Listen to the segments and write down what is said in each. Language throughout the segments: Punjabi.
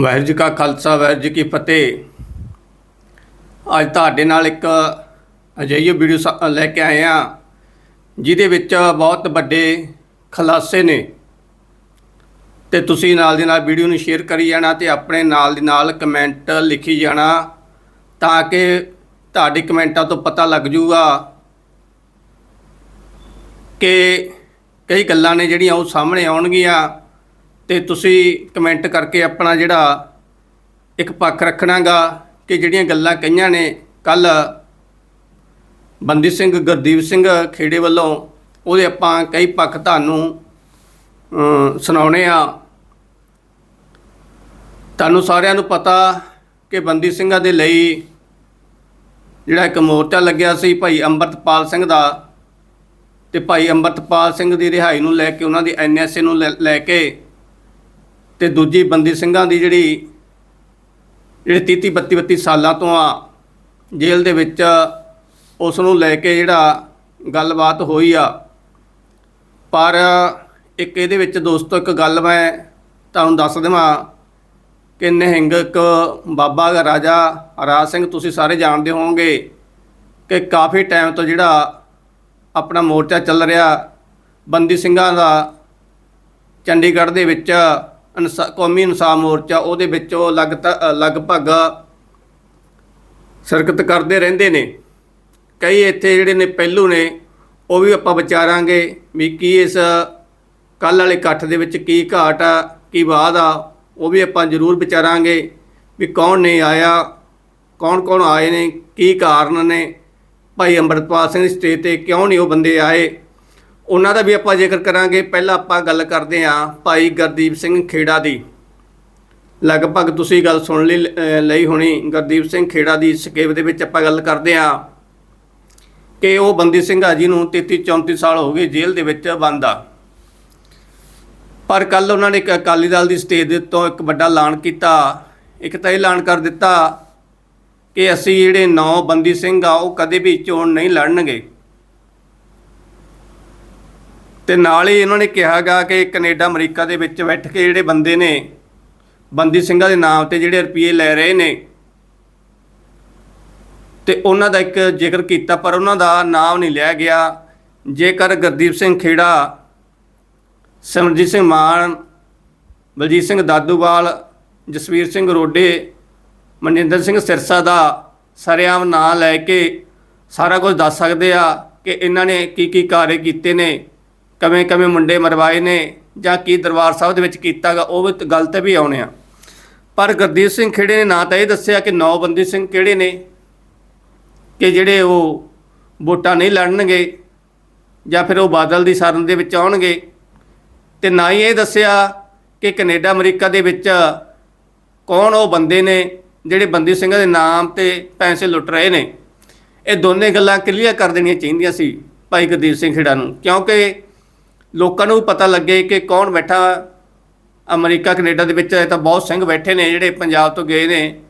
ਵਾਹਿਗੁਰੂ ਜੀ ਕਾ ਖਾਲਸਾ, ਵਾਹਿਗੁਰੂ ਜੀ ਕੀ ਫਤਿਹ। ਅੱਜ ਤੁਹਾਡੇ ਨਾਲ ਇੱਕ ਅਜਿਹੀ ਵੀਡੀਓ ਸ- ਲੈ ਕੇ ਆਏ ਆ ਜਿਹਦੇ ਵਿੱਚ ਬਹੁਤ ਵੱਡੇ ਖੁਲਾਸੇ ਨੇ। ਤੇ ਤੁਸੀਂ ਨਾਲ ਦੀ ਨਾਲ ਵੀਡੀਓ ਨੂੰ ਸ਼ੇਅਰ ਕਰੀ ਜਾਣਾ ਤੇ ਆਪਣੇ ਨਾਲ ਦੀ ਨਾਲ ਕਮੈਂਟ ਲਿਖੀ ਜਾਣਾ ਤਾਂ ਕਿ ਤੁਹਾਡੇ ਕਮੈਂਟਾਂ ਤੋਂ ਪਤਾ ਲੱਗ ਜੂਗਾ ਕਿ ਕਈ ਗੱਲਾਂ ਨੇ ਜਿਹੜੀਆਂ ਉਹ ਸਾਹਮਣੇ ਆਉਣਗੀਆਂ। ਤੇ ਤੁਸੀਂ ਕਮੈਂਟ ਕਰਕੇ ਆਪਣਾ ਜਿਹੜਾ ਇੱਕ ਪੱਖ ਰੱਖਣਾਗਾ ਕਿ ਜਿਹੜੀਆਂ ਗੱਲਾਂ ਕਹੀਆਂ ਨੇ ਕੱਲ ਬੰਦੀ ਸਿੰਘ ਗੁਰਦੀਪ ਸਿੰਘ ਖੇੜੇ ਵੱਲੋਂ, ਉਹਦੇ ਆਪਾਂ ਕਈ ਪੱਖ ਤੁਹਾਨੂੰ ਸੁਣਾਉਣੇ ਆ। ਤੁਹਾਨੂੰ ਸਾਰਿਆਂ ਨੂੰ ਪਤਾ ਕਿ ਬੰਦੀ ਸਿੰਘਾਂ ਦੇ ਲਈ ਜਿਹੜਾ ਇੱਕ ਮੋਰਚਾ ਲੱਗਿਆ ਸੀ ਭਾਈ ਅੰਮ੍ਰਿਤਪਾਲ ਸਿੰਘ ਦਾ, ਤੇ ਭਾਈ ਅੰਮ੍ਰਿਤਪਾਲ ਸਿੰਘ ਦੀ ਰਿਹਾਈ ਨੂੰ ਲੈ ਕੇ ਉਹਨਾਂ ਦੀ ਐਨਐਸਏ ਨੂੰ ਲੈ- ਲੈ ਕੇ ਤੇ ਦੂਜੀ ਬੰਦੀ ਸਿੰਘਾਂ ਦੀ ਜਿਹੜੀ, ਜਿਹੜੇ 30 32 32 ਸਾਲਾਂ ਤੋਂ ਆ ਜੇਲ੍ਹ ਦੇ ਵਿੱਚ ਉਸ ਨੂੰ ਲੈ ਕੇ ਜਿਹੜਾ ਗੱਲਬਾਤ ਹੋਈ ਆ। ਪਰ ਇੱਕ ਇਹਦੇ ਵਿੱਚ ਦੋਸਤੋ, ਇੱਕ ਗੱਲ ਮੈਂ ਤੁਹਾਨੂੰ ਦੱਸ ਦੇਵਾਂ ਕਿ ਨਿਹੰਗਕ ਬਾਬਾ ਦਾ ਰਾਜਾ, ਰਾਜ ਸਿੰਘ ਤੁਸੀਂ ਸਾਰੇ ਜਾਣਦੇ ਹੋਵੋਗੇ ਕਿ ਕਾਫੀ ਟਾਈਮ ਤੋਂ ਜਿਹੜਾ ਆਪਣਾ ਮੋਰਚਾ ਚੱਲ ਰਿਹਾ ਬੰਦੀ ਸਿੰਘਾਂ ਦਾ ਚੰਡੀਗੜ੍ਹ ਦੇ ਵਿੱਚ ਕੌਮੀ ਇਨਸਾਫ ਮੋਰਚਾ ਉਹਦੇ ਵਿੱਚ ਉਹ ਲਗਤ ਲਗਭਗ ਸ਼ਿਰਕਤ ਕਰਦੇ ਰਹਿੰਦੇ ਨੇ। ਕਈ ਇੱਥੇ ਜਿਹੜੇ ਨੇ ਪਹਿਲੂ ਨੇ, ਉਹ ਵੀ ਆਪਾਂ ਵਿਚਾਰਾਂਗੇ ਵੀ ਕੀ ਇਸ ਕੱਲ ਵਾਲੇ ਇਕੱਠ ਦੇ ਵਿੱਚ ਕੀ ਘਾਟ ਆ, ਕੀ ਬਾਤ ਆ, ਉਹ ਵੀ ਆਪਾਂ ਜ਼ਰੂਰ ਵਿਚਾਰਾਂਗੇ ਵੀ ਕੌਣ ਨਹੀਂ ਆਇਆ ਕੌਣ ਕੌਣ ਆਏ ਨੇ, ਕੀ ਕਾਰਨ ਨੇ। ਭਾਈ ਅੰਮ੍ਰਿਤਪਾਲ ਸਿੰਘ ਦੀ ਸਟੇਜ ਤੇ ਕਿਉਂ ਨਹੀਂ ਉਹ ਬੰਦੇ ਆਏ? ਉਹਨਾਂ ਦਾ ਵੀ ਆਪਾਂ ਜ਼ਿਕਰ ਕਰਾਂਗੇ। ਪਹਿਲਾਂ ਆਪਾਂ ਗੱਲ ਕਰਦੇ ਹਾਂ ਭਾਈ ਗੁਰਦੀਪ ਸਿੰਘ ਖੇੜਾ ਦੀ। ਲਗਭਗ ਤੁਸੀਂ ਗੱਲ ਸੁਣ ਲਈ, ਅਹ, ਲਈ ਹੋਣੀ। ਗੁਰਦੀਪ ਸਿੰਘ ਖੇੜਾ ਦੀ ਸਕੇਪ ਦੇ ਵਿੱਚ ਆਪਾਂ ਗੱਲ ਕਰਦੇ ਹਾਂ ਕਿ ਉਹ ਬੰਦੀ ਸਿੰਘਾ ਜੀ ਨੂੰ 33 34 ਸਾਲ ਹੋ ਗਏ ਜੇਲ੍ਹ ਦੇ ਵਿੱਚ ਬੰਦ ਆ ਪਰ ਕੱਲ ਉਹਨਾਂ ਨੇ ਇੱਕ ਅਕਾਲੀ ਦਲ ਦੀ ਸਟੇਜ ਦੇ ਤੋਂ ਇੱਕ ਵੱਡਾ ਐਲਾਨ ਕੀਤਾ। ਇੱਕ ਤਾਂ ਇਹ ਐਲਾਨ ਕਰ ਦਿੱਤਾ ਕਿ ਅਸੀਂ ਜਿਹੜੇ ਨੌ ਬੰਦੀ ਸਿੰਘ ਆ, ਉਹ ਕਦੇ ਵੀ ਚੋਣ ਨਹੀਂ ਲੜਨਗੇ। ਤੇ ਨਾਲ ਹੀ ਇਹਨਾਂ ਨੇ ਕਿਹਾਗਾ ਕਿ ਕੈਨੇਡਾ, ਅਮਰੀਕਾ ਦੇ ਵਿੱਚ ਬੈਠ ਕੇ ਜਿਹੜੇ ਬੰਦੇ ਨੇ, ਬੰਦੀ ਸਿੰਘਾਂ ਦੇ ਨਾਮ ਤੇ ਜਿਹੜੇ ਰੁਪਏ ਲੈ ਰਹੇ ਨੇ, ਤੇ ਉਹਨਾਂ ਦਾ ਇੱਕ ਜ਼ਿਕਰ ਕੀਤਾ, ਪਰ ਉਹਨਾਂ ਦਾ ਨਾਮ ਨਹੀਂ ਲਿਆ ਗਿਆ। ਜੇਕਰ ਗੁਰਦੀਪ ਸਿੰਘ ਖੇੜਾ ਸਿਮਰਜੀਤ ਸਿੰਘ ਮਾਨ, ਬਲਜੀਤ ਸਿੰਘ ਦਾਦੂਵਾਲ, ਜਸਵੀਰ ਸਿੰਘ ਰੋਡੇ, ਮਨਜਿੰਦਰ ਸਿੰਘ ਸਿਰਸਾ ਦਾ ਸਰਿਆਮ ਨਾਂ ਲੈ ਕੇ ਸਾਰਾ ਕੁਝ ਦੱਸ ਸਕਦੇ ਆ ਕਿ ਇਹਨਾਂ ਨੇ ਕੀ ਕੀ ਕਾਰਜ ਕੀਤੇ ਨੇ। ਕਵੇਂ ਕਵੇਂ ਮੁੰਡੇ ਮਰਵਾਏ ਨੇ ਜਾਂ ਕੀ ਦਰਬਾਰ ਸਾਹਿਬ ਦੇ ਵਿੱਚ ਕੀਤਾਗਾ, ਉਹ ਵੀ ਤਾਂ ਗੱਲ ਤੇ ਵੀ ਆਉਣੇ ਆ। ਪਰ ਗੁਰਦੀਪ ਸਿੰਘ ਖੇੜੇ ਨੇ ਨਾ ਤਾਂ ਇਹ ਦੱਸਿਆ ਕਿ ਨੌ ਬੰਦੀ ਸਿੰਘ ਕਿਹੜੇ ਨੇ, ਕਿ ਜਿਹੜੇ ਉਹ ਵੋਟਾਂ ਨਹੀਂ ਲੜਨਗੇ ਜਾਂ ਫਿਰ ਉਹ ਬਾਦਲ ਦੀ ਸਰਨ ਦੇ ਵਿੱਚ ਆਉਣਗੇ। ਤੇ ਨਾ ਹੀ ਇਹ ਦੱਸਿਆ ਕਿ ਕੈਨੇਡਾ, ਅਮਰੀਕਾ ਦੇ ਵਿੱਚ ਕੌਣ ਉਹ ਬੰਦੇ ਨੇ ਜਿਹੜੇ ਬੰਦੀ ਸਿੰਘਾਂ ਦੇ ਨਾਮ ਤੇ ਪੈਸੇ ਲੁੱਟ ਰਹੇ ਨੇ। ਇਹ ਦੋਨੇ ਗੱਲਾਂ ਕਲੀਅਰ ਕਰ ਦੇਣੀਆਂ ਚਾਹੀਦੀਆਂ ਸੀ ਭਾਈ ਗੁਰਦੀਪ ਸਿੰਘ ਖੇੜਾ ਨੂੰ, ਕਿਉਂਕਿ ਲੋਕਾਂ ਨੂੰ ਵੀ ਪਤਾ ਲੱਗੇ ਕਿ ਕੌਣ ਬੈਠਾ ਅਮਰੀਕਾ ਕੈਨੇਡਾ ਦੇ ਵਿੱਚ ਇਹ ਤਾਂ ਬਹੁਤ ਸਿੰਘ ਬੈਠੇ ਨੇ ਜਿਹੜੇ ਪੰਜਾਬ ਤੋਂ ਗਏ ਨੇ।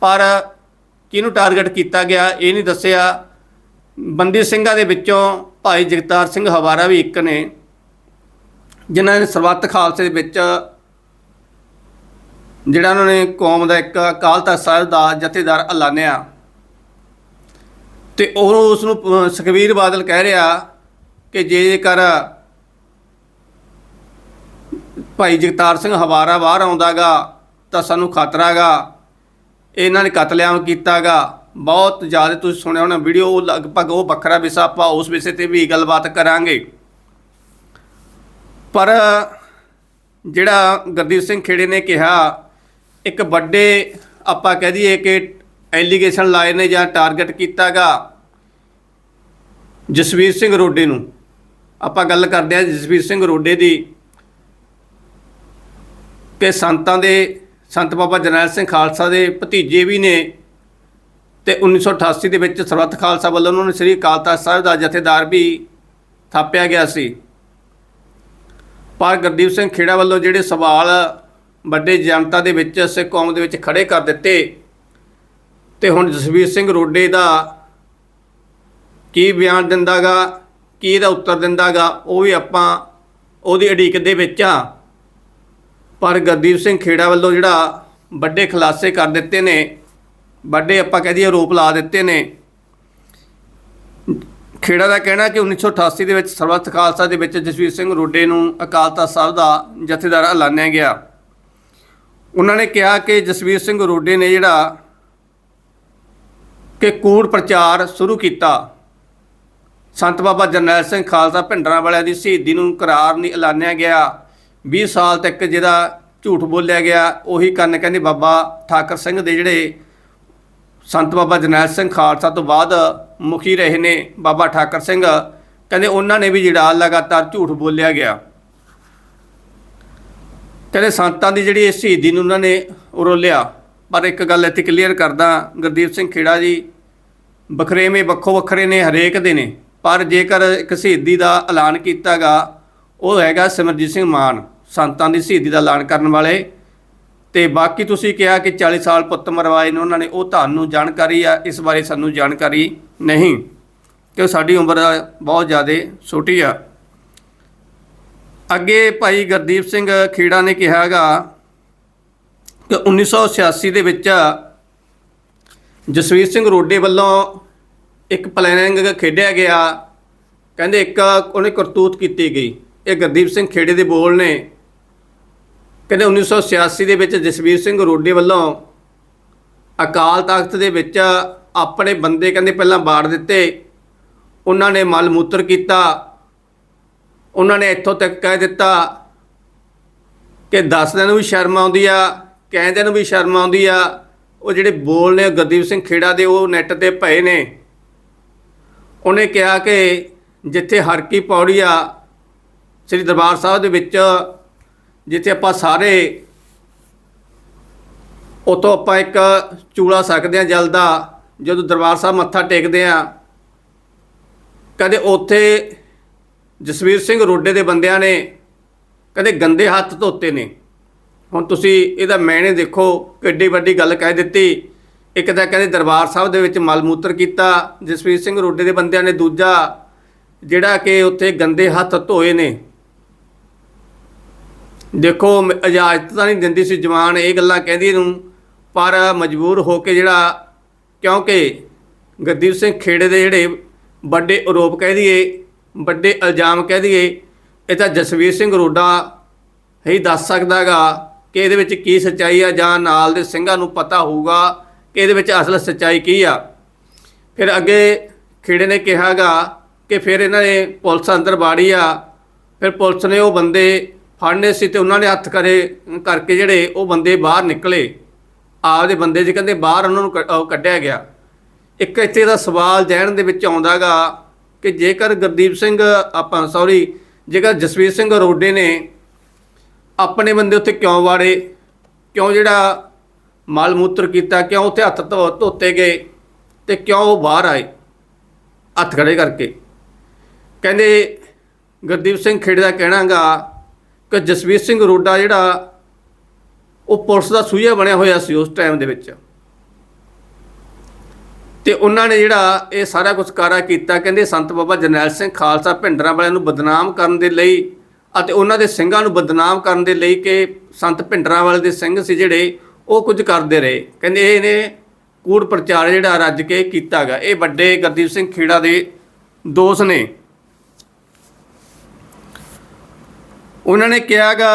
ਪਰ ਕਿਹਨੂੰ ਟਾਰਗੇਟ ਕੀਤਾ ਗਿਆ ਇਹ ਨਹੀਂ ਦੱਸਿਆ। ਬੰਦੀ ਸਿੰਘਾਂ ਦੇ ਵਿੱਚੋਂ ਭਾਈ ਜਗਤਾਰ ਸਿੰਘ ਹਵਾਰਾ ਵੀ ਇੱਕ ਨੇ ਜਿਨ੍ਹਾਂ ਨੇ ਸਰਬੱਤ ਖਾਲਸੇ ਦੇ ਵਿੱਚ ਜਿਹੜਾ ਉਹਨਾਂ ਨੇ ਕੌਮ ਦਾ ਇੱਕ ਅਕਾਲ ਤਖਤ ਸਾਹਿਬ ਦਾ ਜਥੇਦਾਰ ਐਲਾਨਿਆ। ਤੇ ਉਹ ਉਸ ਨੂੰ ਅਹ, ਸੁਖਬੀਰ ਬਾਦਲ ਕਹਿ ਰਿਹਾ ਕਿ ਜੇਕਰ ਭਾਈ ਜਗਤਾਰ ਸਿੰਘ ਹਵਾਰਾ ਬਾਹਰ ਆਉਂਦਾਗਾ ਤਾਂ ਸਾਨੂੰ ਖਤਰਾਗਾ। ਇਹਨਾਂ ਨੇ ਕਤਲੇਆਮ ਕੀਤਾਗਾ। ਬਹੁਤ ਜ਼ਿਆਦਾ ਤੁਸੀਂ ਸੁਣਿਆ ਹੋਣਾ ਵੀਡੀਓ, ਉਹ ਲਗਭਗ ਉਹ ਵੱਖਰਾ ਵਿਸ਼ਾ ਆਪਾਂ ਉਸ ਵਿਸ਼ੇ ਤੇ ਵੀ ਗੱਲਬਾਤ ਕਰਾਂਗੇ। ਪਰ ਜਿਹੜਾ ਗੁਰਦੀਪ ਸਿੰਘ ਖੇੜੇ ਨੇ ਕਿਹਾ, ਇੱਕ ਵੱਡੇ ਆਪਾਂ ਕਹਿ ਦਈਏ ਕਿ ਐਲੀਗੇਸ਼ਨ ਲਾਏ ਨੇ ਜਾਂ ਟਾਰਗੇਟ ਕੀਤਾਗਾ ਜਸਵੀਰ ਸਿੰਘ ਰੋਡੇ ਨੂੰ। ਆਪਾਂ ਗੱਲ ਕਰਦੇ ਹਾਂ ਜਸਵੀਰ ਸਿੰਘ ਰੋਡੇ ਦੀ। ਕਿ ਸੰਤਾਂ ਦੇ, ਸੰਤ ਬਾਬਾ ਜਰਨੈਲ ਸਿੰਘ ਖਾਲਸਾ ਦੇ ਭਤੀਜੇ ਵੀ ਨੇ ਤੇ 1988 ਦੇ ਵਿੱਚ ਸਰਬੱਤ ਖਾਲਸਾ ਵੱਲੋਂ ਉਹਨਾਂ ਨੂੰ ਸ੍ਰੀ ਅਕਾਲ ਤਖਤ ਸਾਹਿਬ ਦਾ ਜਥੇਦਾਰ ਵੀ ਥਾਪਿਆ ਗਿਆ ਸੀ। ਪਰ ਗੁਰਦੀਪ ਸਿੰਘ ਖੇੜਾ ਵੱਲੋਂ ਜਿਹੜੇ ਸਵਾਲ ਵੱਡੇ ਜਨਤਾ ਦੇ ਵਿੱਚ, ਸਿੱਖ ਕੌਮ ਦੇ ਵਿੱਚ ਖੜੇ ਕਰ ਦਿੱਤੇ ਤੇ ਹੁਣ ਜਸਵੀਰ ਸਿੰਘ ਰੋਡੇ ਦਾ ਕੀ ਬਿਆਨ ਦਿੰਦਾਗਾ ਕੀ ਇਹਦਾ ਉੱਤਰ ਦਿੰਦਾਗਾ ਉਹ ਵੀ ਆਪਾਂ ਉਹਦੀ ਅੜੀਕ ਦੇ ਵਿੱਚ ਆ। ਪਰ ਗੁਰਦੀਪ ਸਿੰਘ ਖੇੜਾ ਵੱਲੋਂ ਜਿਹੜਾ ਵੱਡੇ ਖੁਲਾਸੇ ਕਰ ਦਿੱਤੇ ਨੇ, ਵੱਡੇ ਆਪਾਂ ਕਹਿ ਦਈਏ ਆਰੋਪ ਲਾ ਦਿੱਤੇ ਨੇ। ਖੇੜਾ ਦਾ ਕਹਿਣਾ ਕਿ 1988 ਦੇ ਵਿੱਚ ਸਰਬੱਤ ਖਾਲਸਾ ਦੇ ਵਿੱਚ ਜਸਵੀਰ ਸਿੰਘ ਰੋਡੇ ਨੂੰ ਅਕਾਲ ਤਖਤ ਸਾਹਿਬ ਦਾ ਜਥੇਦਾਰ ਐਲਾਨਿਆ ਗਿਆ। ਉਹਨਾਂ ਨੇ ਕਿਹਾ ਕਿ ਜਸਵੀਰ ਸਿੰਘ ਰੋਡੇ ਨੇ ਜਿਹੜਾ ਕਿ ਕੂੜ ਪ੍ਰਚਾਰ ਸ਼ੁਰੂ ਕੀਤਾ। ਸੰਤ ਬਾਬਾ ਜਰਨੈਲ ਸਿੰਘ ਖਾਲਸਾ ਭਿੰਡਰਾਂ ਵਾਲਿਆਂ ਦੀ ਸ਼ਹੀਦੀ ਨੂੰ ਕਰਾਰ ਨਹੀਂ ਐਲਾਨਿਆ ਗਿਆ। 20 ਸਾਲ ਤੱਕ ਜਿਹੜਾ ਝੂਠ ਬੋਲਿਆ ਗਿਆ, ਉਹੀ ਕੰਨ ਕਹਿੰਦੇ ਬਾਬਾ ਠਾਕਰ ਸਿੰਘ ਦੇ ਜਿਹੜੇ ਸੰਤ ਬਾਬਾ ਜਰਨੈਲ ਸਿੰਘ ਖਾਲਸਾ ਤੋਂ ਬਾਅਦ ਮੁਖੀ ਰਹੇ ਨੇ ਬਾਬਾ ਠਾਕਰ ਸਿੰਘ, ਕਹਿੰਦੇ ਉਹਨਾਂ ਨੇ ਵੀ ਜਿਹੜਾ ਲਗਾਤਾਰ ਝੂਠ ਬੋਲਿਆ ਗਿਆ। ਕਹਿੰਦੇ ਸੰਤਾਂ ਦੀ ਜਿਹੜੀ ਇਸ ਸ਼ਹੀਦੀ ਨੂੰ ਉਹਨਾਂ ਨੇ ਉਰੋਲਿਆ, ਪਰ ਇੱਕ ਗੱਲ ਇੱਥੇ ਕਲੀਅਰ ਕਰਦਾ ਗੁਰਦੀਪ ਸਿੰਘ ਖੇੜਾ ਜੀ, ਬਖਰੇਵੇਂ ਵੱਖੋ ਵੱਖਰੇ ਨੇ, ਹਰੇਕ ਦੇ ਨੇ, ਪਰ ਜੇਕਰ ਇੱਕ ਸ਼ਹੀਦੀ ਦਾ ਐਲਾਨ ਕੀਤਾਗਾ ਉਹ ਹੈਗਾ ਸਿਮਰਜੀਤ ਸਿੰਘ ਮਾਨ। ਸੰਤਾਂ ਦੀ ਸ਼ਹੀਦੀ ਦਾ ਐਲਾਨ ਕਰਨ ਵਾਲੇ। ਤੇ ਬਾਕੀ ਤੁਸੀਂ ਕਿਹਾ ਕਿ 40 ਸਾਲ ਪੁੱਤ ਮਰਵਾਏ ਨੇ, ਉਹਨਾਂ ਨੇ ਉਹ ਤੁਹਾਨੂੰ ਜਾਣਕਾਰੀ ਆ, ਇਸ ਬਾਰੇ ਸਾਨੂੰ ਜਾਣਕਾਰੀ ਨਹੀਂ। ਕਿ ਸਾਡੀ ਉਮਰ ਬਹੁਤ ਜ਼ਿਆਦਾ ਛੋਟੀ ਆ। ਅੱਗੇ ਭਾਈ ਗੁਰਦੀਪ ਸਿੰਘ ਖੇੜਾ ਨੇ ਕਿਹਾਗਾ ਕਿ 1986 ਦੇ ਵਿੱਚ ਜਸਵੀਰ ਸਿੰਘ ਰੋਡੇ ਵੱਲੋਂ ਇੱਕ ਪਲੈਨਿੰਗ ਖੇਡਿਆ ਗਿਆ। ਕਹਿੰਦੇ ਇੱਕ ਉਹਨੇ ਕਰਤੂਤ ਕੀਤੀ ਗਈ। ਇਹ ਗੁਰਦੀਪ ਸਿੰਘ ਖੇੜੇ ਦੇ ਬੋਲ ਨੇ। ਕਹਿੰਦੇ 1986 ਦੇ ਵਿੱਚ ਜਸਵੀਰ ਸਿੰਘ ਰੋਡੇ ਵੱਲੋਂ ਅਕਾਲ ਤਖਤ ਦੇ ਵਿੱਚ ਆਪਣੇ ਬੰਦੇ ਕਹਿੰਦੇ ਪਹਿਲਾਂ ਬਾੜ ਦਿੱਤੇ। ਉਹਨਾਂ ਨੇ ਮਲ ਮੂਤਰ ਕੀਤਾ। ਉਹਨਾਂ ਨੇ ਇੱਥੋਂ ਤੱਕ ਕਹਿ ਦਿੱਤਾ ਕਿ ਦੱਸਦਿਆਂ ਨੂੰ ਵੀ ਸ਼ਰਮ ਆਉਂਦੀ ਆ ਕਹਿੰਦਿਆਂ ਨੂੰ ਵੀ ਸ਼ਰਮ ਆਉਂਦੀ ਆ। ਉਹ ਜਿਹੜੇ ਬੋਲ ਨੇ ਗੁਰਦੀਪ ਸਿੰਘ ਖੇੜਾ ਦੇ, ਉਹ ਨੈੱਟ ਤੇ ਪਏ ਨੇ। ਉਹਨੇ ਕਿਹਾ ਕਿ ਜਿੱਥੇ ਹਰ ਕੀ ਪੌੜੀ ਆ, ਸ੍ਰੀ ਦਰਬਾਰ ਸਾਹਿਬ ਦੇ ਵਿੱਚ ਜਿੱਥੇ ਆਪਾਂ ਸਾਰੇ ਉਤੋਂ ਆਪਾਂ ਇੱਕ ਚੂਲਾ ਸਕਦੇ ਆ ਜਲ ਦਾ ਜਦੋਂ ਦਰਬਾਰ ਸਾਹਿਬ ਮੱਥਾ ਟੇਕਦੇ ਆ ਕਦੇ ਉੱਥੇ ਜਸਵੀਰ ਸਿੰਘ ਰੋਡੇ ਦੇ ਬੰਦਿਆਂ ਨੇ ਕਦੇ ਗੰਦੇ ਹੱਥ ਧੋਤੇ ਨੇ। ਹੁਣ ਤੁਸੀਂ ਇਹਦਾ ਮੈਨੇ ਦੇਖੋ, ਕਿੱਡੀ ਵੱਡੀ ਗੱਲ ਕਹਿ ਦਿੱਤੀ। ਇੱਕ ਤਾਂ ਕਹਿੰਦੇ ਦਰਬਾਰ ਸਾਹਿਬ ਦੇ ਵਿੱਚ ਮਲ ਮੂਤਰ ਕੀਤਾ, ਜਸਵੀਰ ਸਿੰਘ ਰੋਡੇ ਦੇ ਬੰਦਿਆਂ ਨੇ ਦੂਜਾ, ਜਿਹੜਾ ਕਿ ਉੱਥੇ ਗੰਦੇ ਹੱਥ ਧੋਏ ਨੇ। ਦੇਖੋ, ਮ- ਇਜਾਜ਼ਤ ਤਾਂ ਨਹੀਂ ਦਿੰਦੀ ਸੀ ਜਵਾਨ, ਇਹ ਗੱਲਾਂ ਕਹਿੰਦੀ ਨੂੰ ਪਰ ਮਜਬੂਰ ਹੋ ਕੇ ਜਿਹੜਾ, ਕਿਉਂਕਿ ਗੁਰਦੀਪ ਸਿੰਘ ਖੇੜੇ ਦੇ ਜਿਹੜੇ ਵੱਡੇ ਆਰੋਪ ਕਹਿ ਦਈਏ, ਵੱਡੇ ਇਲਜ਼ਾਮ ਕਹਿ ਦਈਏ, ਇਹ ਤਾਂ ਜਸਵੀਰ ਸਿੰਘ ਰੋਡਾ ਹੀ ਦੱਸ ਸਕਦਾਗਾ ਕਿ ਇਹਦੇ ਵਿੱਚ ਕੀ ਸੱਚਾਈ ਆ ਜਾਂ ਨਾਲ ਦੇ ਸਿੰਘਾਂ ਨੂੰ ਪਤਾ ਹੋਊਗਾ ਕਿ ਇਹਦੇ ਵਿੱਚ ਅਸਲ ਸੱਚਾਈ ਕੀ ਆ। ਫਿਰ ਅੱਗੇ ਖੇੜੇ ਨੇ ਕਿਹਾਗਾ ਕਿ ਫਿਰ ਇਹਨਾਂ ਨੇ ਪੁਲਿਸ ਅੰਦਰ ਬਾੜੀ ਆ, ਫਿਰ ਪੁਲਿਸ ਨੇ ਉਹ ਬੰਦੇ ਫੜਨੇ ਸੀ ਤੇ ਉਹਨਾਂ ਨੇ ਹੱਥ ਕਰੇ ਕਰਕੇ ਜਿਹੜੇ ਉਹ ਬੰਦੇ ਬਾਹਰ ਨਿਕਲੇ। ਆਪਦੇ ਬੰਦੇ ਜੀ ਕਹਿੰਦੇ ਬਾਹਰ ਉਹਨਾਂ ਨੂੰ ਕੱਢਿਆ ਗਿਆ। ਇੱਕ ਇੱਥੇ ਦਾ ਸਵਾਲ ਜਹਿਣ ਦੇ ਵਿੱਚ ਆਉਂਦਾਗਾ ਕਿ ਜੇਕਰ ਗੁਰਦੀਪ ਸਿੰਘ, ਆਪਾਂ ਸੌਰੀ ਜੇਕਰ ਜਸਵੀਰ ਸਿੰਘ ਰੋਡੇ ਨੇ ਆਪਣੇ ਬੰਦੇ ਉੱਥੇ ਕਿਉਂ ਵਾੜੇ? ਕਿਉਂ ਜਿਹੜਾ ਮਲ ਮੂਤਰ ਕੀਤਾ? ਕਿਉਂ ਉੱਥੇ ਹੱਥ ਧੋ ਧੋਤੇ ਗਏ? ਤੇ ਕਿਉਂ ਉਹ ਬਾਹਰ ਆਏ? ਹੱਥ ਖੜੇ ਕਰਕੇ। ਕਹਿੰਦੇ ਗੁਰਦੀਪ ਸਿੰਘ ਖੇੜੇ ਦਾ ਕਹਿਣਾਗਾ ਕਿ ਜਸਵੀਰ ਸਿੰਘ ਰੋਡਾ ਜਿਹੜਾ ਉਹ ਪੁਲਿਸ ਦਾ ਸੂਈਆ ਬਣਿਆ ਹੋਇਆ ਸੀ ਉਸ ਟਾਈਮ ਦੇ ਵਿੱਚ। ਤੇ ਉਹਨਾਂ ਨੇ ਜਿਹੜਾ ਇਹ ਸਾਰਾ ਕੁਝ ਕਾਰਾ ਕੀਤਾ, ਕਹਿੰਦੇ ਸੰਤ ਬਾਬਾ ਜਰਨੈਲ ਸਿੰਘ ਖਾਲਸਾ ਭਿੰਡਰਾਂ ਵਾਲਿਆਂ ਨੂੰ ਬਦਨਾਮ ਕਰਨ ਦੇ ਲਈ ਅਤੇ ਉਹਨਾਂ ਦੇ ਸਿੰਘਾਂ ਨੂੰ ਬਦਨਾਮ ਕਰਨ ਦੇ ਲਈ ਕਿ ਸੰਤ ਭਿੰਡਰਾਂ ਵਾਲੇ ਦੇ ਸਿੰਘ ਸੀ ਜਿਹੜੇ, ਉਹ ਕੁਝ ਕਰਦੇ ਰਹੇ। ਕਹਿੰਦੇ ਇਹਨੇ ਕੂੜ ਪ੍ਰਚਾਰ ਜਿਹੜਾ ਰੱਜ ਕੇ ਕੀਤਾਗਾ ਇਹ ਵੱਡੇ ਗੁਰਦੀਪ ਸਿੰਘ ਖੇੜਾ ਦੇ ਦੋਸਤ ਨੇ। ਉਹਨਾਂ ਨੇ ਕਿਹਾਗਾ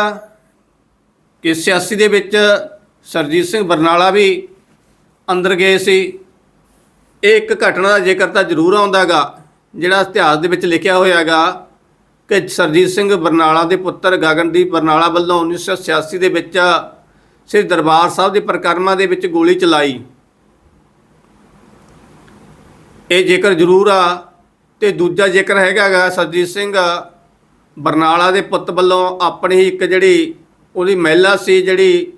ਕਿ 86 ਦੇ ਵਿੱਚ ਸਰਜੀਤ ਸਿੰਘ ਬਰਨਾਲਾ ਵੀ ਅੰਦਰ ਗਏ ਸੀ। ਇਹ ਇੱਕ ਘਟਨਾ ਦਾ ਜ਼ਿਕਰ ਤਾਂ ਜ਼ਰੂਰ ਆਉਂਦਾਗਾ, ਜਿਹੜਾ ਇਤਿਹਾਸ ਦੇ ਵਿੱਚ ਲਿਖਿਆ ਹੋਇਆਗਾ ਕਿ ਸਰਜੀਤ ਸਿੰਘ ਬਰਨਾਲਾ ਦੇ ਪੁੱਤਰ ਗਗਨਦੀਪ ਬਰਨਾਲਾ ਵੱਲੋਂ 1986 ਦੇ ਵਿੱਚ ਸ੍ਰੀ ਦਰਬਾਰ ਸਾਹਿਬ ਦੇ ਪ੍ਰਕਰਮਾਂ ਦੇ ਵਿੱਚ ਗੋਲੀ ਚਲਾਈ। ਇਹ ਜ਼ਿਕਰ ਜ਼ਰੂਰ ਆ ਤੇ ਦੂਜਾ ਜ਼ਿਕਰ ਹੈਗਾਗਾ ਸਰਜੀਤ ਸਿੰਘ ਬਰਨਾਲਾ ਦੇ ਪੁੱਤ ਵੱਲੋਂ ਆਪਣੀ ਹੀ ਇੱਕ ਜਿਹੜੀ ਉਹਦੀ ਮਹਿਲਾ ਸੀ ਜਿਹੜੀ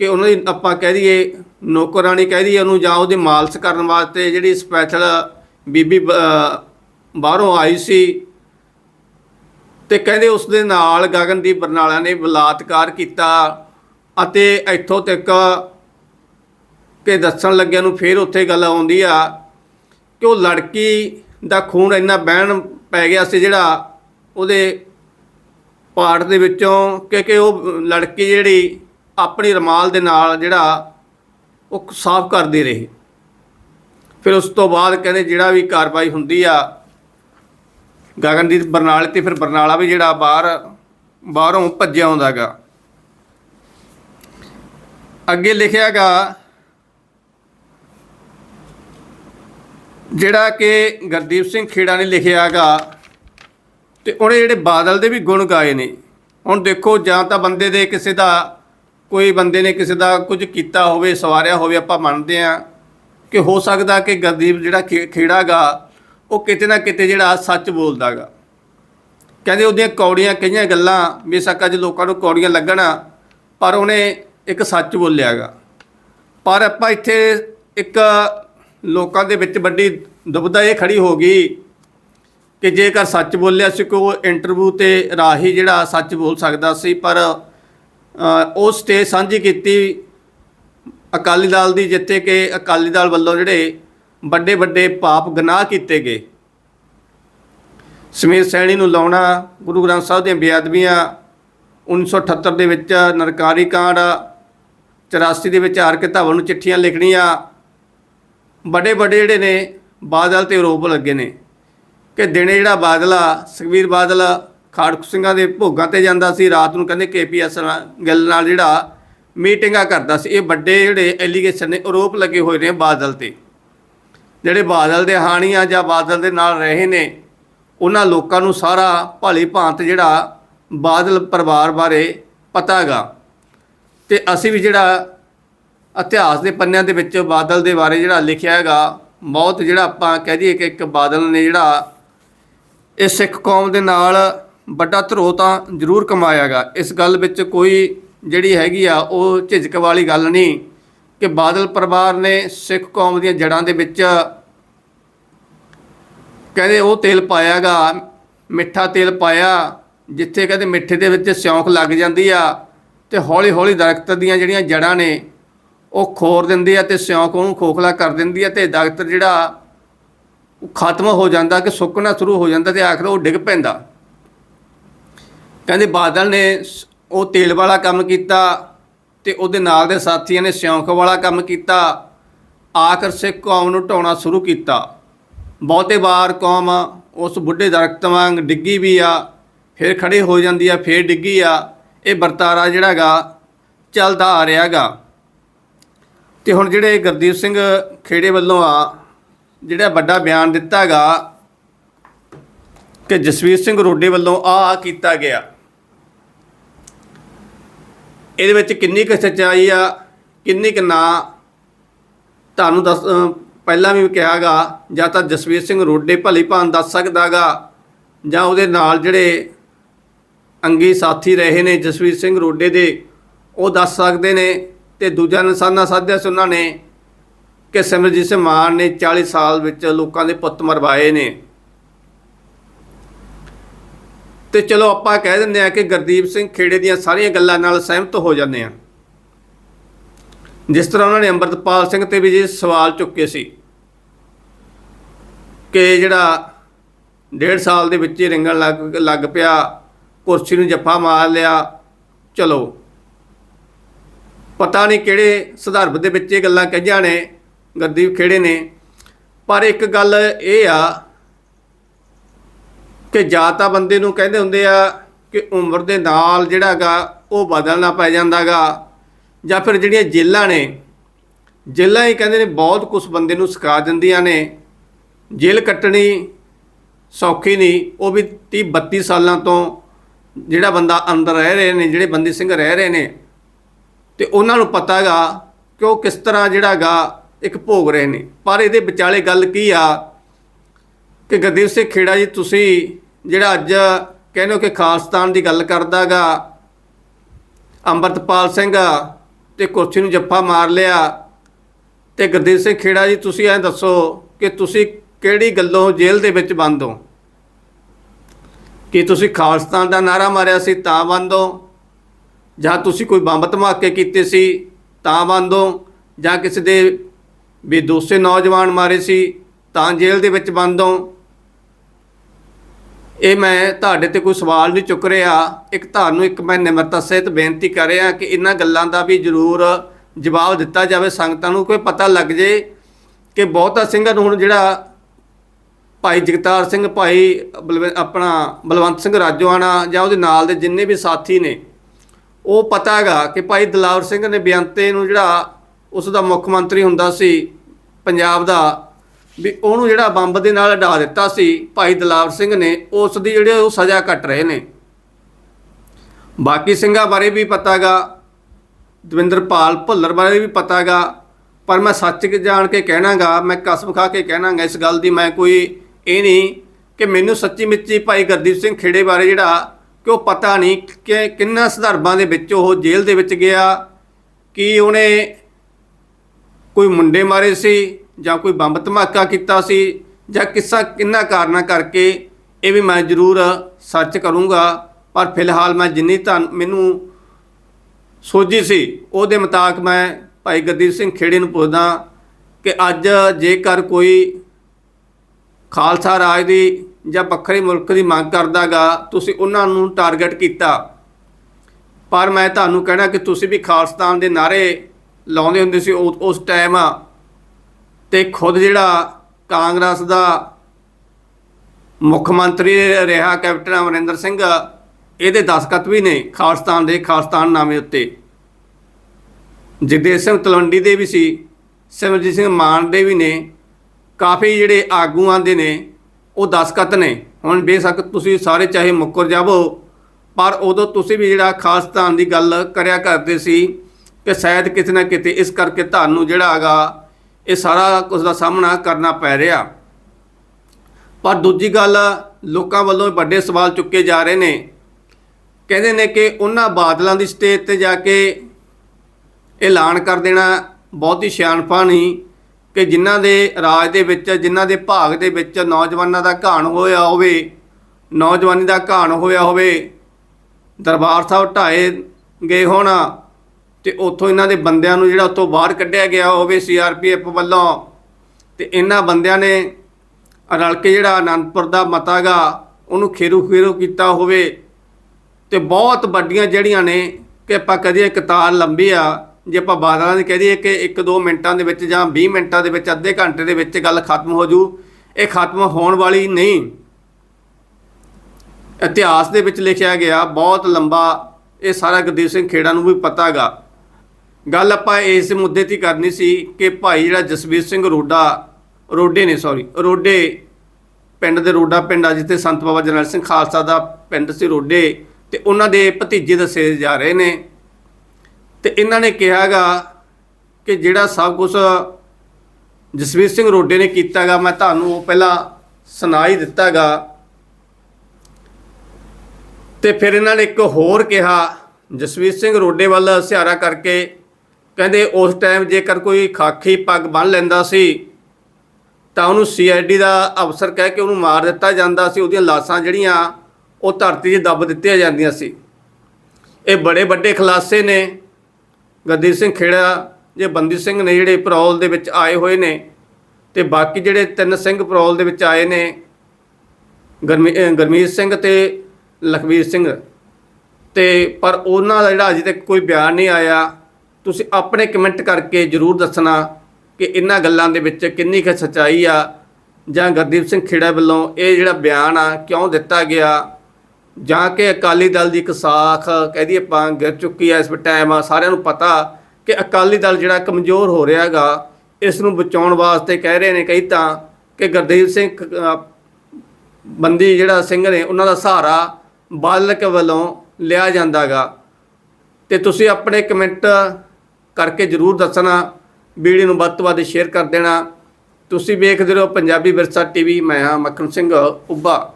ਕਿ ਉਹਨਾਂ ਦੀ ਆਪਾਂ ਕਹਿ ਦਈਏ ਨੌਕਰਾਨੀ ਕਹਿ ਦਈਏ ਉਹਨੂੰ ਜਾਂ ਉਹਦੀ ਮਾਲਸ਼ ਕਰਨ ਵਾਸਤੇ ਜਿਹੜੀ ਸਪੈਸ਼ਲ ਬੀਬੀ ਬਾਹਰੋਂ ਆਈ ਸੀ ਤੇ ਕਹਿੰਦੇ ਉਸ ਦੇ ਨਾਲ ਗਗਨਦੀਪ ਬਰਨਾਲਾ ਨੇ ਬਲਾਤਕਾਰ ਕੀਤਾ ਅਤੇ ਇੱਥੋਂ ਤੱਕ ਕਿ ਦੱਸਣ ਲੱਗਿਆਂ ਨੂੰ ਫਿਰ ਉੱਥੇ ਗੱਲ ਆਉਂਦੀ ਆ ਕਿ ਉਹ ਲੜਕੀ ਦਾ ਖੂਨ ਇੰਨਾ ਬਹਿਣ ਪੈ ਗਿਆ ਸੀ ਜਿਹੜਾ ਉਹਦੇ ਪਾਠ ਦੇ ਵਿੱਚੋਂ ਕਿਉਂਕਿ ਉਹ ਲੜਕੀ ਜਿਹੜੀ ਆਪਣੀ ਰਮਾਲ ਦੇ ਨਾਲ ਜਿਹੜਾ ਉਹ ਸਾਫ਼ ਕਰਦੇ ਰਹੇ। ਫਿਰ ਉਸ ਤੋਂ ਬਾਅਦ ਕਹਿੰਦੇ ਜਿਹੜਾ ਵੀ ਕਾਰਵਾਈ ਹੁੰਦੀ ਆ, ਗਗਨਦੀਪ ਬਰਨਾਲੇ ਤੇ ਫਿਰ ਬਰਨਾਲਾ ਵੀ ਜਿਹੜਾ ਬਾਹਰ, ਬਾਹਰੋਂ ਭੱਜਿਆ ਆਉਂਦਾਗਾ ਅੱਗੇ ਲਿਖਿਆਗਾ ਜਿਹੜਾ ਕਿ ਗੁਰਦੀਪ ਸਿੰਘ ਖੇੜਾ ਨੇ ਲਿਖਿਆਗਾ ਤੇ ਉਹਨੇ ਜਿਹੜੇ ਬਾਦਲ ਦੇ ਵੀ ਗੁਣ ਗਾਏ ਨੇ। ਹੁਣ ਦੇਖੋ, ਜਾਂ ਤਾਂ ਬੰਦੇ ਦੇ ਕਿਸੇ ਦਾ, ਕੋਈ ਬੰਦੇ ਨੇ ਕਿਸੇ ਦਾ ਕੁਝ ਕੀਤਾ ਹੋਵੇ, ਸਵਾਰਿਆ ਹੋਵੇ, ਆਪਾਂ ਮੰਨਦੇ ਆ ਕਿ ਹੋ ਸਕਦਾ ਕਿ ਗੁਰਦੀਪ ਜਿਹੜਾ ਖੇ- ਖੇੜਾ ਗਾ ਉਹ ਕਿਤੇ ਨਾ ਕਿਤੇ ਜਿਹੜਾ ਸੱਚ ਬੋਲਦਾਗਾ। ਕਹਿੰਦੇ ਉਹਦੀਆਂ ਕੌੜੀਆਂ ਕਈਆਂ ਗੱਲਾਂ, ਬੇਸ਼ੱਕ ਅੱਜ ਲੋਕਾਂ ਨੂੰ ਕੌੜੀਆਂ ਲੱਗਣ, ਪਰ ਉਹਨੇ ਇੱਕ ਸੱਚ ਬੋਲਿਆਗਾ। ਪਰ ਆਪਾਂ ਇੱਥੇ ਇੱਕ ਲੋਕਾਂ ਦੇ ਵਿੱਚ ਵੱਡੀ ਦੁਬਿਧਾ ਇਹ ਖੜੀ ਹੋ ਗਈ ਕਿ ਜੇਕਰ ਸੱਚ ਬੋਲਿਆ ਸੀ ਕਿ ਉਹ ਇੰਟਰਵਿਊ ਤੇ ਰਾਹੀ ਜਿਹੜਾ ਸੱਚ ਬੋਲ ਸਕਦਾ ਸੀ ਪਰ ਅ, ਉਹ ਸਟੇਜ ਸਾਂਝੀ ਕੀਤੀ ਅਕਾਲੀ ਦਲ ਦੀ ਜਿੱਥੇ ਕਿ ਅਕਾਲੀ ਦਲ ਵੱਲੋਂ ਜਿਹੜੇ ਵੱਡੇ ਵੱਡੇ ਪਾਪ ਗੁਨਾਹ ਕੀਤੇ ਗਏ। ਸਮੀਰ ਸੈਣੀ ਨੂੰ ਲਾਉਣਾ ਗੁਰੂ ਗ੍ਰੰਥ ਸਾਹਿਬ ਦੀਆਂ ਬੇਅਦਬੀਆਂ 1978 ਦੇ ਵਿੱਚ ਨਰਕਾਰੀ ਕਾਂਡ 84 ਦੇ ਵਿੱਚ ਆਰ ਕੇ ਧਵਨ ਨੂੰ ਚਿੱਠੀਆਂ ਲਿਖਣੀਆਂ ਵੱਡੇ ਵੱਡੇ ਜਿਹੜੇ ਨੇ ਬਾਦਲ ਤੇ ਆਰੋਪ ਲੱਗੇ ਨੇ। ਕਿ ਦਿਨੇ ਜਿਹੜਾ ਬਾਦਲ ਆ ਸੁਖਬੀਰ ਬਾਦਲ ਖਾੜਕੂ ਸਿੰਘਾਂ ਦੇ ਭੋਗਾਂ ਤੇ ਜਾਂਦਾ ਸੀ, ਰਾਤ ਨੂੰ ਕਹਿੰਦੇ ਕੇਪੀਐਸ ਗੱਲ ਨਾਲ ਜਿਹੜਾ ਮੀਟਿੰਗਾਂ ਕਰਦਾ ਸੀ, ਇਹ ਵੱਡੇ ਜਿਹੜੇ ਐਲੀਗੇਸ਼ਨ ਨੇ, ਆਰੋਪ ਲੱਗੇ ਹੋਏ ਨੇ ਬਾਦਲ ਤੇ। ਜਿਹੜੇ ਬਾਦਲ ਦੇ ਹਾਣੀਆਂ ਜਾਂ ਬਾਦਲ ਦੇ ਨਾਲ ਰਹੇ ਨੇ, ਉਹਨਾਂ ਲੋਕਾਂ ਨੂੰ ਸਾਰਾ ਭਲੀ ਭਾਂਤ ਜਿਹੜਾ ਬਾਦਲ ਪਰਿਵਾਰ ਬਾਰੇ ਪਤਾਗਾ ਤੇ ਅਸੀਂ ਵੀ ਜਿਹੜਾ ਇਤਿਹਾਸ ਦੇ ਪੰਨਿਆਂ ਦੇ ਵਿੱਚ ਬਾਦਲ ਦੇ ਬਾਰੇ ਜਿਹੜਾ ਲਿਖਿਆ ਹੈਗਾ, ਬਹੁਤ ਜਿਹੜਾ ਆਪਾਂ ਕਹਿ ਦਈਏ ਕਿ ਇੱਕ ਬਾਦਲ ਨੇ ਜਿਹੜਾ ਇਹ ਸਿੱਖ ਕੌਮ ਦੇ ਨਾਲ ਵੱਡਾ ਧਰੋ ਤਾਂ ਜ਼ਰੂਰ ਕਮਾਇਆਗਾ। ਇਸ ਗੱਲ ਵਿੱਚ ਕੋਈ ਜਿਹੜੀ ਹੈਗੀ ਆ, ਉਹ ਝਿਜਕ ਵਾਲੀ ਗੱਲ ਨਹੀਂ ਕਿ ਬਾਦਲ ਪਰਿਵਾਰ ਨੇ ਸਿੱਖ ਕੌਮ ਦੀਆਂ ਜੜਾਂ ਦੇ ਵਿੱਚ ਕਹਿੰਦੇ ਉਹ ਤੇਲ ਪਾਇਆਗਾ, ਮਿੱਠਾ ਤੇਲ ਪਾਇਆ, ਜਿੱਥੇ ਕਹਿੰਦੇ ਮਿੱਠੇ ਦੇ ਵਿੱਚ ਸਿਉਂਖ ਲੱਗ ਜਾਂਦੀ ਆ ਤੇ ਹੌਲੀ ਹੌਲੀ ਦਰਖਤ ਦੀਆਂ ਜਿਹੜੀਆਂ ਜੜਾਂ ਨੇ, ਉਹ ਖੋਰ ਦਿੰਦੀ ਆ ਤੇ ਸਿਉਂਖ ਉਹਨੂੰ ਖੋਖਲਾ ਕਰ ਦਿੰਦੀ ਆ ਤੇ ਦਰਖਤ ਜਿਹੜਾ ਖਤਮ ਹੋ ਜਾਂਦਾ ਕਿ ਸੁੱਕਣਾ ਸ਼ੁਰੂ ਹੋ ਜਾਂਦਾ ਤੇ ਆਖਰ ਉਹ ਡਿੱਗ ਪੈਂਦਾ। ਕਹਿੰਦੇ ਬਾਦਲ ਨੇ ਸ- ਉਹ ਤੇਲ ਵਾਲਾ ਕੰਮ ਕੀਤਾ ਤੇ ਉਹਦੇ ਨਾਲ ਦੇ ਸਾਥੀਆਂ ਨੇ ਸਿਉਂਖ ਵਾਲਾ ਕੰਮ ਕੀਤਾ। ਆਖਰ ਸਿੱਖ ਕੌਮ ਨੂੰ ਢਾਉਣਾ ਸ਼ੁਰੂ ਕੀਤਾ। ਬਹੁਤੇ ਵਾਰ ਕੌਮ ਉਸ ਬੁੱਢੇ ਦਰਖਤ ਵਾਂਗ ਡਿੱਗੀ ਵੀ ਆ, ਫਿਰ ਖੜੇ ਹੋ ਜਾਂਦੀ ਆ, ਫਿਰ ਡਿੱਗੀ ਆ। ਇਹ ਵਰਤਾਰਾ ਜਿਹੜਾਗਾ ਚੱਲਦਾ ਆ ਰਿਹਾਗਾ ਤੇ ਹੁਣ ਜਿਹੜੇ ਗੁਰਦੀਪ ਸਿੰਘ ਖੇੜੇ ਵੱਲੋਂ ਆ ਜਿਹੜਾ ਵੱਡਾ ਬਿਆਨ ਦਿੱਤਾਗਾ ਕਿ ਜਸਵੀਰ ਸਿੰਘ ਰੋਡੇ ਵੱਲੋਂ ਆ ਆ ਕੀਤਾ ਗਿਆ। ਇਹਦੇ ਵਿੱਚ ਕਿੰਨੀ ਕੁ ਸੱਚਾਈ ਆ, ਕਿੰਨੀ ਕੁ ਨਾ, ਤੁਹਾਨੂੰ ਦੱਸ ਪਹਿਲਾਂ ਵੀ ਕਿਹਾਗਾ ਜਾਂ ਤਾਂ ਜਸਵੀਰ ਸਿੰਘ ਰੋਡੇ ਭਲੀ ਭਾਨ ਦੱਸ ਸਕਦਾਗਾ ਜਾਂ ਉਹਦੇ ਨਾਲ ਜਿਹੜੇ ਅੰਗੀ ਸਾਥੀ ਰਹੇ ਨੇ ਜਸਵੀਰ ਸਿੰਘ ਰੋਡੇ ਦੇ, ਉਹ ਦੱਸ ਸਕਦੇ ਨੇ, ਤੇ ਦੂਜਾ ਨਿਸ਼ਾਨਾ ਸਾਧਿਆ ਸੀ ਉਹਨਾਂ ਨੇ ਕਿ ਸਿਮਰਜੀਤ ਸਿੰਘ ਮਾਨ ਨੇ 40 ਸਾਲ ਵਿੱਚ ਲੋਕਾਂ ਦੇ ਪੁੱਤ ਮਰਵਾਏ ਨੇ। ਤੇ ਚਲੋ ਆਪਾਂ ਕਹਿ ਦਿੰਦੇ ਆ ਕਿ ਗੁਰਦੀਪ ਸਿੰਘ ਖੇੜੇ ਦੀਆਂ ਸਾਰੀਆਂ ਗੱਲਾਂ ਨਾਲ ਸਹਿਮਤ ਹੋ ਜਾਂਦੇ ਆ ਜਿਸ ਤਰ੍ਹਾਂ ਉਹਨਾਂ ਨੇ ਅੰਮ੍ਰਿਤਪਾਲ ਸਿੰਘ ਤੇ ਵੀ ਜੀ ਸਵਾਲ ਚੁੱਕੇ ਸੀ ਕਿ ਜਿਹੜਾ ਡੇਢ ਸਾਲ ਦੇ ਵਿੱਚ ਹੀ ਰਿੰਗਣ ਲੱਗ ਲੱਗ ਪਿਆ, ਕੁਰਸੀ ਨੂੰ ਜੱਫਾ ਮਾਰ ਲਿਆ, ਚਲੋ। ਪਤਾ ਨਹੀਂ ਕਿਹੜੇ ਸੰਦਰਭ ਦੇ ਵਿੱਚ ਇਹ ਗੱਲਾਂ ਕਹੀਆਂ ਨੇ। ਗੁਰਦੀਪ ਖੇੜੇ ਨੇ। ਪਰ ਇੱਕ ਗੱਲ ਇਹ ਆ ਕਿ ਜਾਂ ਤਾਂ ਬੰਦੇ ਨੂੰ ਕਹਿੰਦੇ ਹੁੰਦੇ ਆ ਕਿ ਉਮਰ ਦੇ ਨਾਲ ਜਿਹੜਾਗਾ ਉਹ ਬਦਲਣਾ ਪੈ ਜਾਂਦਾਗਾ, ਜਾਂ ਫਿਰ ਜਿਹੜੀਆਂ ਜੇਲਾਂ ਨੇ ਜੇਲਾਂ ਹੀ ਕਹਿੰਦੇ ਨੇ ਬਹੁਤ ਕੁਝ ਬੰਦੇ ਨੂੰ ਸਿਖਾ ਦਿੰਦੀਆਂ ਨੇ। ਜੇਲ੍ਹ ਕੱਟਣੀ ਸੌਖੀ ਨਹੀਂ, ਉਹ ਵੀ 30 32 ਸਾਲਾਂ ਤੋਂ ਜਿਹੜਾ ਬੰਦਾ ਅੰਦਰ ਰਹਿ ਰਹੇ ਨੇ, ਜਿਹੜੇ ਬੰਦੀ ਸਿੰਘ ਰਹਿ ਰਹੇ ਨੇ। ਤੇ ਉਹਨਾਂ ਨੂੰ ਪਤਾਗਾ ਕਿ ਉਹ ਕਿਸ ਤਰ੍ਹਾਂ ਜਿਹੜਾਗਾ ਇੱਕ ਭੋਗ ਰਹੇ ਨੇ। ਪਰ ਇਹਦੇ ਵਿਚਾਲੇ ਗੱਲ ਕੀ ਆ ਕਿ ਗੁਰਦੀਪ ਸਿੰਘ ਖੇੜਾ ਜੀ, ਤੁਸੀਂ ਜਿਹੜਾ ਅੱਜ ਕਹਿੰਦੇ ਹੋ ਕਿ ਖਾਲਸਤਾਨ ਦੀ ਗੱਲ ਕਰਦਾਗਾ, ਅੰਮ੍ਰਿਤਪਾਲ ਸਿੰਘ ਤੇ ਕੁਰਸੀ ਨੂੰ ਜੱਫਾ ਮਾਰ ਲਿਆ ਤੇ ਗੁਰਦੀਪ ਸਿੰਘ ਖੇੜਾ ਜੀ, ਤੁਸੀਂ ਐਂ ਦੱਸੋ ਕਿ ਤੁਸੀਂ ਕਿਹੜੀ ਗੱਲੋਂ ਜੇਲ੍ਹ ਦੇ ਵਿੱਚ ਬੰਦ ਹੋ? ਕਿ ਤੁਸੀਂ ਖਾਲਸਤਾਨ ਦਾ ਨਾਰਾ ਮਾਰਿਆ ਸੀ, ਤਾਂ ਬੰਦ ਹੋ? ਜਾਂ ਤੁਸੀਂ ਕੋਈ ਬੰਬ ਧਮਾਕੇ ਕੀਤੇ ਸੀ, ਤਾਂ ਬੰਦ ਹੋ? ਜਾਂ ਕਿਸੇ ਦੇ ਵੀ ਬੇਦੋਸ਼ੇ ਨੌਜਵਾਨ ਮਾਰੇ ਸੀ, ਤਾਂ ਜੇਲ੍ਹ ਦੇ ਵਿੱਚ ਬੰਦ ਹੋ ਇਹ ਮੈਂ ਤੁਹਾਡੇ ਤੇ ਕੋਈ ਸਵਾਲ ਨਹੀਂ ਚੁੱਕ ਰਿਹਾ। ਇੱਕ ਤੁਹਾਨੂੰ ਇੱਕ ਮੈਂ ਨਿਮਰਤਾ ਸਹਿਤ ਬੇਨਤੀ ਕਰ ਰਿਹਾ ਕਿ ਇਹਨਾਂ ਗੱਲਾਂ ਦਾ ਵੀ ਜ਼ਰੂਰ ਜਵਾਬ ਦਿੱਤਾ ਜਾਵੇ ਸੰਗਤਾਂ ਨੂੰ, ਕੋਈ ਪਤਾ ਲੱਗ ਜੇ ਕਿ ਬਹੁਤਾ ਸਿੰਘਾਂ ਨੂੰ ਹੁਣ ਜਿਹੜਾ ਭਾਈ ਜਗਤਾਰ ਸਿੰਘ, ਭਾਈ ਬਲਵ- ਆਪਣਾ ਬਲਵੰਤ ਸਿੰਘ ਰਾਜੋਆਣਾ ਜਾਂ ਉਹਦੇ ਨਾਲ ਦੇ ਜਿੰਨੇ ਵੀ ਸਾਥੀ ਨੇ, ਉਹ ਪਤਾ ਹੈਗਾ ਕਿ ਭਾਈ ਦਲਾਵਰ ਸਿੰਘ ਨੇ ਬੇਅੰਤੇ ਨੂੰ ਜਿਹੜਾ ਉਸ ਦਾ ਮੁੱਖ ਮੰਤਰੀ ਹੁੰਦਾ ਸੀ ਪੰਜਾਬ ਦਾ ਵੀ ਉਹਨੂੰ ਜਿਹੜਾ ਬੰਬ ਦੇ ਨਾਲ ਢਾ ਦਿੱਤਾ ਸੀ, ਭਾਈ ਦਲਾਵਰ ਸਿੰਘ ਨੇ ਉਸ ਦੀ ਜਿਹੜੇ ਉਹ ਸਜ਼ਾ ਕੱਟ ਰਹੇ ਨੇ। ਬਾਕੀ ਸਿੰਘਾਂ ਬਾਰੇ ਵੀ ਪਤਾਗਾ, ਦਵਿੰਦਰਪਾਲ ਭੁੱਲਰ ਬਾਰੇ ਵੀ ਪਤਾਗਾ, ਪਰ ਮੈਂ ਸੱਚ ਜਾਣ ਕੇ ਕਹਿਣਾਗਾ, ਮੈਂ ਕਸਮ ਖਾ ਕੇ ਕਹਿਣਾਗਾ ਇਸ ਗੱਲ ਦੀ, ਮੈਂ ਕੋਈ ਇਹ ਨਹੀਂ ਕਿ ਮੈਨੂੰ ਸੱਚੀ ਮਿੱਚੀ ਭਾਈ ਗੁਰਦੀਪ ਸਿੰਘ ਖੇੜੇ ਬਾਰੇ ਜਿਹੜਾ ਕਿ ਉਹ ਪਤਾ ਨਹੀਂ ਕਿ ਕਿੰਨਾ ਸੰਦਰਭਾਂ ਦੇ ਵਿੱਚ ਉਹ ਜੇਲ੍ਹ ਦੇ ਵਿੱਚ ਗਿਆ, ਕਿ ਉਹਨੇ ਕੋਈ ਮੁੰਡੇ ਮਾਰੇ ਸੀ ਜਾਂ ਕੋਈ ਬੰਬ ਧਮਾਕਾ ਕੀਤਾ ਸੀ ਜਾਂ ਕਿੱਸਾ ਕਿੰਨਾ ਕਾਰਨਾ ਕਰਕੇ, ਇਹ ਵੀ ਮੈਂ ਜ਼ਰੂਰ ਸਰਚ ਕਰੂੰਗਾ। ਪਰ ਫਿਲਹਾਲ ਮੈਂ ਜਿੰਨੀ ਤਾਂ ਮੈਨੂੰ ਸੋਝੀ ਸੀ, ਉਹਦੇ ਮੁਤਾਬਕ ਮੈਂ ਭਾਈ ਗੁਰਦੀਪ ਸਿੰਘ ਖੇੜੇ ਨੂੰ ਪੁੱਛਦਾ ਕਿ ਅੱਜ ਜੇਕਰ ਕੋਈ ਖਾਲਸਾ ਰਾਜ ਦੀ ਜਾਂ ਵੱਖਰੇ ਮੁਲਕ ਦੀ ਮੰਗ ਕਰਦਾਗਾ, ਤੁਸੀਂ ਉਹਨਾਂ ਨੂੰ ਟਾਰਗੇਟ ਕੀਤਾ। ਪਰ ਮੈਂ ਤੁਹਾਨੂੰ ਕਹਿਣਾ ਕਿ ਤੁਸੀਂ ਵੀ ਖਾਲਸਤਾਨ ਦੇ ਨਾਰੇ ਲਾਉਂਦੇ ਹੁੰਦੇ ਸੀ ਉਹ- ਉਸ ਟਾਈਮ ਤੇ ਖੁਦ ਜਿਹੜਾ ਕਾਂਗਰਸ ਦਾ ਮੁੱਖ ਮੰਤਰੀ ਰਿਹਾ ਕੈਪਟਨ ਅਮਰਿੰਦਰ ਸਿੰਘ, ਇਹਦੇ ਦਸਖਤ ਵੀ ਨੇ ਖਾਲਸਤਾਨ ਦੇ ਖਾਲਸਤਾਨ ਨਾਮੇ ਉੱਤੇ। ਜਗਦੇਸ਼ ਸਿੰਘ ਤਲਵੰਡੀ ਦੇ ਵੀ ਸੀ, ਸਿਮਰਜੀਤ ਸਿੰਘ ਮਾਨ ਦੇ ਵੀ ਨੇ, ਕਾਫੀ ਜਿਹੜੇ ਆਗੂਆਂ ਦੇ ਨੇ, ਉਹ ਦਸਖਤ ਨੇ। ਹੁਣ ਬੇਸ਼ੱਕ ਤੁਸੀਂ ਸਾਰੇ ਚਾਹੇ ਮੁੱਕਰ ਜਾਵੋ, ਪਰ ਉਦੋਂ ਤੁਸੀਂ ਵੀ ਜਿਹੜਾ ਖਾਲਸਤਾਨ ਦੀ ਗੱਲ ਕਰਿਆ ਕਰਦੇ ਸੀ ਕਿ ਸ਼ਾਇਦ ਕਿਤੇ ਨਾ ਕਿਤੇ ਇਸ ਕਰਕੇ ਤੁਹਾਨੂੰ ਜਿਹੜਾ ਹੈਗਾ, ਇਹ ਸਾਰਾ ਕੁਝ ਦਾ ਸਾਹਮਣਾ ਕਰਨਾ ਪੈ ਰਿਹਾ। ਪਰ ਦੂਜੀ ਗੱਲ, ਲੋਕਾਂ ਵੱਲੋਂ ਵੱਡੇ ਸਵਾਲ ਚੁੱਕੇ ਜਾ ਰਹੇ ਨੇ। ਕਹਿੰਦੇ ਨੇ ਕਿ ਉਹਨਾਂ ਬਾਦਲਾਂ ਦੀ ਸਟੇਜ ਤੇ ਜਾ ਕੇ ਐਲਾਨ ਕਰ ਦੇਣਾ ਬਹੁਤ ਹੀ ਸਿਆਣਪਾ ਨਹੀਂ ਕਿ ਜਿਨ੍ਹਾਂ ਦੇ ਰਾਜ ਦੇ ਵਿੱਚ, ਜਿਨ੍ਹਾਂ ਦੇ ਭਾਗ ਦੇ ਵਿੱਚ ਨੌਜਵਾਨਾਂ ਦਾ ਘਾਣ ਹੋਇਆ ਹੋਵੇ, ਨੌਜਵਾਨੀ ਦਾ ਘਾਣ ਹੋਇਆ ਹੋਵੇ, ਦਰਬਾਰ ਸਾਹਿਬ ਢਾਏ ਗਏ ਹੋਣਾ। ਤੇ ਉੱਥੋਂ ਇਹਨਾਂ ਦੇ ਬੰਦਿਆਂ ਨੂੰ ਜਿਹੜਾ ਉੱਥੋਂ ਬਾਹਰ ਕੱਢਿਆ ਗਿਆ ਹੋਵੇ ਸੀਆਰਪੀਐਫ ਵੱਲੋਂ। ਤੇ ਇਹਨਾਂ ਬੰਦਿਆਂ ਨੇ ਰਲ ਕੇ ਜਿਹੜਾ ਆਨੰਦਪੁਰ ਦਾ ਮਤਾਗਾ, ਉਹਨੂੰ ਖੇਰੂ ਖੇਰੂ ਕੀਤਾ ਹੋਵੇ। ਤੇ ਬਹੁਤ ਵੱਡੀਆਂ ਜਿਹੜੀਆਂ ਨੇ ਕਿ ਆਪਾਂ ਕਹਦੇ ਕਤਾਰ ਲੰਬੀ ਆ। ਜੇ ਆਪਾਂ ਬਾਦਲਾਂ ਦੀ ਕਹਦੇ ਕਿ 1-2 ਮਿੰਟਾਂ ਦੇ ਵਿੱਚ ਜਾਂ 20 ਮਿੰਟਾਂ ਦੇ ਵਿੱਚ, ਅੱਧੇ ਘੰਟੇ ਦੇ ਵਿੱਚ ਗੱਲ ਖਤਮ ਹੋ ਜੂ। ਇਹ ਖਤਮ ਹੋਣ ਵਾਲੀ ਨਹੀਂ। ਇਤਿਹਾਸ ਦੇ ਵਿੱਚ ਲਿਖਿਆ ਗਿਆ, ਬਹੁਤ ਲੰਬਾ। ਇਹ ਸਾਰਾ ਗੁਰਦੀਪ ਸਿੰਘ ਖੇੜਾ ਨੂੰ ਵੀ ਪਤਾਗਾ। ਗੱਲ ਆਪਾਂ ਇਸ ਮੁੱਦੇ ਤੇ ਕਰਨੀ ਸੀ ਕਿ ਭਾਈ ਜਿਹੜਾ ਜਸਵੀਰ ਸਿੰਘ ਰੋਡਾ, ਰੋਡੇ ਨੇ ਸੌਰੀ ਰੋਡੇ ਪਿੰਡ ਦੇ ਰੋਡਾ ਪਿੰਡ ਆ, ਜਿੱਥੇ ਸੰਤ ਬਾਬਾ ਜਰਨੈਲ ਸਿੰਘ ਖਾਲਸਾ ਦਾ ਪਿੰਡ ਸੀ ਰੋਡੇ, ਤੇ ਉਹਨਾਂ ਦੇ ਭਤੀਜੇ ਦੱਸੇ ਜਾ ਰਹੇ ਨੇ। ਤੇ ਇਹਨਾਂ ਨੇ ਕਿਹਾਗਾ ਕਿ ਜਿਹੜਾ ਸਭ ਕੁਝ ਜਸਵੀਰ ਸਿੰਘ ਰੋਡੇ ਨੇ ਕੀਤਾਗਾ ਮੈਂ ਤੁਹਾਨੂੰ ਉਹ ਪਹਿਲਾਂ ਸੁਣਾ ਹੀ ਦਿੱਤਾਗਾ ਤੇ ਫਿਰ ਇਹਨਾਂ ਨੇ ਇੱਕ ਹੋਰ ਕਿਹਾ, ਜਸਵੀਰ ਸਿੰਘ ਰੋਡੇ ਵੱਲ ਸਿਆਰਾ ਕਰਕੇ ਕਹਿੰਦੇ ਉਸ ਟਾਈਮ ਜੇਕਰ ਕੋਈ ਖਾਕੀ ਪੱਗ ਬੰਨ ਲੈਂਦਾ ਸੀ, ਤਾਂ ਉਹਨੂੰ ਸੀਆਈਡੀ ਦਾ ਅਫਸਰ ਕਹਿ ਕੇ ਉਹਨੂੰ ਮਾਰ ਦਿੱਤਾ ਜਾਂਦਾ ਸੀ, ਉਹਦੀਆਂ ਲਾਸ਼ਾਂ ਜਿਹੜੀਆਂ, ਉਹ ਧਰਤੀ 'ਚ ਦੱਬ ਦਿੱਤੀਆਂ ਜਾਂਦੀਆਂ ਸੀ। ਇਹ ਬੜੇ ਵੱਡੇ ਖਲਾਸੇ ਨੇ। ਗੁਰਦੀਪ ਸਿੰਘ ਖੇੜਾ ਜੇ ਬੰਦੀ ਸਿੰਘ ਨੇ ਜਿਹੜੇ ਪਰੌਲ ਦੇ ਵਿੱਚ ਆਏ ਹੋਏ ਨੇ ਤੇ ਬਾਕੀ ਜਿਹੜੇ ਤਿੰਨ ਸਿੰਘ ਪਰੌਲ ਦੇ ਵਿੱਚ ਆਏ ਨੇ, ਗਰਮੀ ਗੁਰਮੀਤ ਸਿੰਘ ਤੇ ਲਖਵੀਰ ਸਿੰਘ। ਤੇ ਪਰ ਉਹਨਾਂ ਦਾ ਜਿਹੜਾ ਅਜੇ ਤੱਕ ਕੋਈ ਬਿਆਨ ਨਹੀਂ ਆਇਆ ਤੁਸੀਂ ਆਪਣੇ ਕਮੈਂਟ ਕਰਕੇ ਜਰੂਰ ਦੱਸਣਾ ਕਿ ਇਹਨਾਂ ਗੱਲਾਂ ਦੇ ਵਿੱਚ ਕਿੰਨੀ ਕੁ ਸੱਚਾਈ ਆ ਜਾਂ ਗੁਰਦੀਪ ਸਿੰਘ ਖੇੜਾ ਵੱਲੋਂ ਇਹ ਜਿਹੜਾ ਬਿਆਨ ਆ ਕਿਉਂ ਦਿੱਤਾ ਗਿਆ? ਜਾਂ ਕਿ ਅਕਾਲੀ ਦਲ ਦੀ ਇੱਕ ਸਾਖ ਕਹਿ ਕਹਦੀ ਆਪਾਂ ਗਿਰ ਚੁੱਕੀ ਆ ਇਸ ਟਾਈਮ ਸਾਰਿਆਂ ਨੂੰ ਪਤਾ ਕਿ ਅਕਾਲੀ ਦਲ ਜਿਹੜਾ ਕਮਜ਼ੋਰ ਹੋ ਰਿਹਾ ਹੈਗਾ, ਇਸ ਨੂੰ ਬਚਾਉਣ ਵਾਸਤੇ ਕਹਿ ਰਹੇ ਨੇ ਕਈ ਤਾਂ ਕਿ ਗੁਰਦੀਪ ਸਿੰਘ ਬੰਦੀ ਜਿਹੜਾ ਸਿੰਘ ਨੇ ਉਹਨਾਂ ਦਾ ਸਹਾਰਾ ਬਾਲਕ ਵੱਲੋਂ ਲਿਆ ਜਾਂਦਾਗਾ ਤੇ ਤੁਸੀਂ ਆਪਣੇ ਕਮੈਂਟ ਕਰਕੇ ਜਰੂਰ ਦੱਸਣਾ, ਵੀਡੀਓ ਨੂੰ ਵੱਧ ਤੋਂ ਵੱਧ ਸ਼ੇਅਰ ਕਰ ਦੇਣਾ। ਤੁਸੀਂ ਵੇਖਦੇ ਰਹੋ ਪੰਜਾਬੀ ਵਿਰਸਾ ਟੀਵੀ, ਮੈਂ ਹਾਂ ਮੱਖਣ ਸਿੰਘ, ਉੱਭਾ।